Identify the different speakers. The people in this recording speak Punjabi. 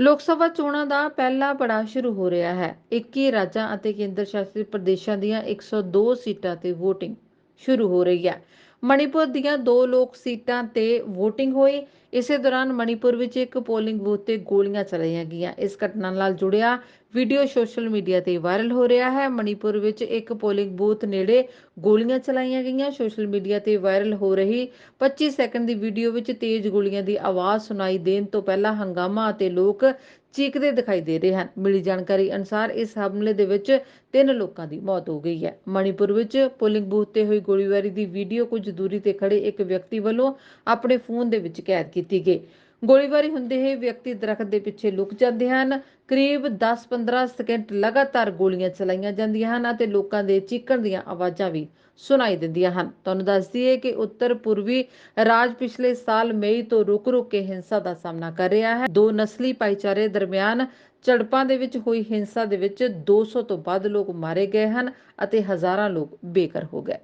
Speaker 1: ਲੋਕ ਸਭਾ ਚੋਣਾਂ ਦਾ ਪਹਿਲਾ ਪੜਾਅ ਸ਼ੁਰੂ ਹੋ ਰਿਹਾ ਹੈ। 21 ਰਾਜਾਂ ਅਤੇ ਕੇਂਦਰ ਸ਼ਾਸਿਤ ਪ੍ਰਦੇਸ਼ਾਂ ਦੀਆਂ 102 ਸੀਟਾਂ ਤੇ VOTING ਸ਼ੁਰੂ ਹੋ ਰਹੀ ਹੈ। ਮਣੀਪੁਰ ਦੀਆਂ ਦੋ ਲੋਕ ਸੀਟਾਂ ਤੇ VOTING ਹੋਈ। ਇਸੇ ਦੌਰਾਨ ਮਣੀਪੁਰ ਵਿੱਚ ਇੱਕ ਪੋਲਿੰਗ ਬੂਥ ਤੇ ਗੋਲੀਆਂ ਚਲਾਈਆਂ ਗਈਆਂ। ਇਸ ਘਟਨਾ ਨਾਲ ਜੁੜਿਆ ਵੀਡੀਓ ਸੋਸ਼ਲ ਮੀਡੀਆ ਤੇ ਵਾਇਰਲ ਹੋ ਰਿਹਾ ਹੈ। ਮਣੀਪੁਰ ਵਿੱਚ ਇੱਕ ਪੋਲਿੰਗ ਬੂਥ ਨੇੜੇ ਗੋਲੀਆਂ ਚਲਾਈਆਂ ਗਈਆਂ। ਸੋਸ਼ਲ ਮੀਡੀਆ ਤੇ ਵਾਇਰਲ ਹੋ ਰਹੀ 25 ਸੈਕਿੰਡ ਦੀ ਵੀਡੀਓ ਵਿੱਚ ਤੇਜ਼ ਗੋਲੀਆਂ ਦੀ ਆਵਾਜ਼ ਸੁਣਾਈ ਦੇਣ ਤੋਂ ਪਹਿਲਾਂ ਹੰਗਾਮਾ ਅਤੇ ਲੋਕ ਚੀਕਦੇ ਦਿਖਾਈ ਦੇ ਰਹੇ ਹਨ। ਮਿਲੀ ਜਾਣਕਾਰੀ ਅਨੁਸਾਰ ਇਸ ਹਮਲੇ ਦੇ ਵਿੱਚ ਤਿੰਨ ਲੋਕਾਂ ਦੀ ਮੌਤ ਹੋ ਗਈ ਹੈ। ਮਣੀਪੁਰ ਵਿੱਚ ਪੋਲਿੰਗ ਬੂਥ ਤੇ ਹੋਈ ਗੋਲੀਬਾਰੀ ਦੀ ਵੀਡੀਓ ਕੁਝ ਦੂਰੀ ਤੇ ਖੜੇ ਇੱਕ ਵਿਅਕਤੀ ਵੱਲੋਂ ਆਪਣੇ ਫੋਨ ਦੇ ਵਿੱਚ ਕੈਦ ਕੀਤੀ ਗਈ। ਗੋਲੀਬਾਰੀ ਹੁੰਦੇ ਹੀ ਵਿਅਕਤੀ ਦਰਖਤ ਦੇ ਪਿੱਛੇ ਲੁਕ ਜਾਂਦੇ ਹਨ। ਕਰੀਬ 10-15 ਸਕਿੰਟ ਲਗਾਤਾਰ ਗੋਲੀਆਂ ਚਲਾਈਆਂ ਜਾਂਦੀਆਂ ਹਨ ਅਤੇ ਲੋਕਾਂ ਦੇ ਚੀਕਣ ਦੀਆਂ ਆਵਾਜ਼ਾਂ ਵੀ ਸੁਣਾਈ ਦਿੰਦੀਆਂ ਹਨ। ਤੁਹਾਨੂੰ ਦੱਸ ਦਈਏ ਕਿ ਉੱਤਰ ਪੂਰਬੀ ਰਾਜ ਪਿਛਲੇ ਸਾਲ ਮਈ ਤੋਂ ਰੁਕ-ਰੁਕ ਕੇ ਹਿੰਸਾ ਦਾ ਸਾਹਮਣਾ ਕਰ ਰਿਹਾ ਹੈ। ਦੋ ਨਸਲੀ ਭਾਈਚਾਰੇ ਦਰਮਿਆਨ ਝੜਪਾਂ ਦੇ ਵਿੱਚ ਹੋਈ ਹਿੰਸਾ ਦੇ ਵਿੱਚ 200 ਤੋਂ ਵੱਧ ਲੋਕ ਮਾਰੇ ਗਏ ਹਨ ਅਤੇ ਹਜ਼ਾਰਾਂ ਲੋਕ ਬੇਘਰ ਹੋ ਗਏ।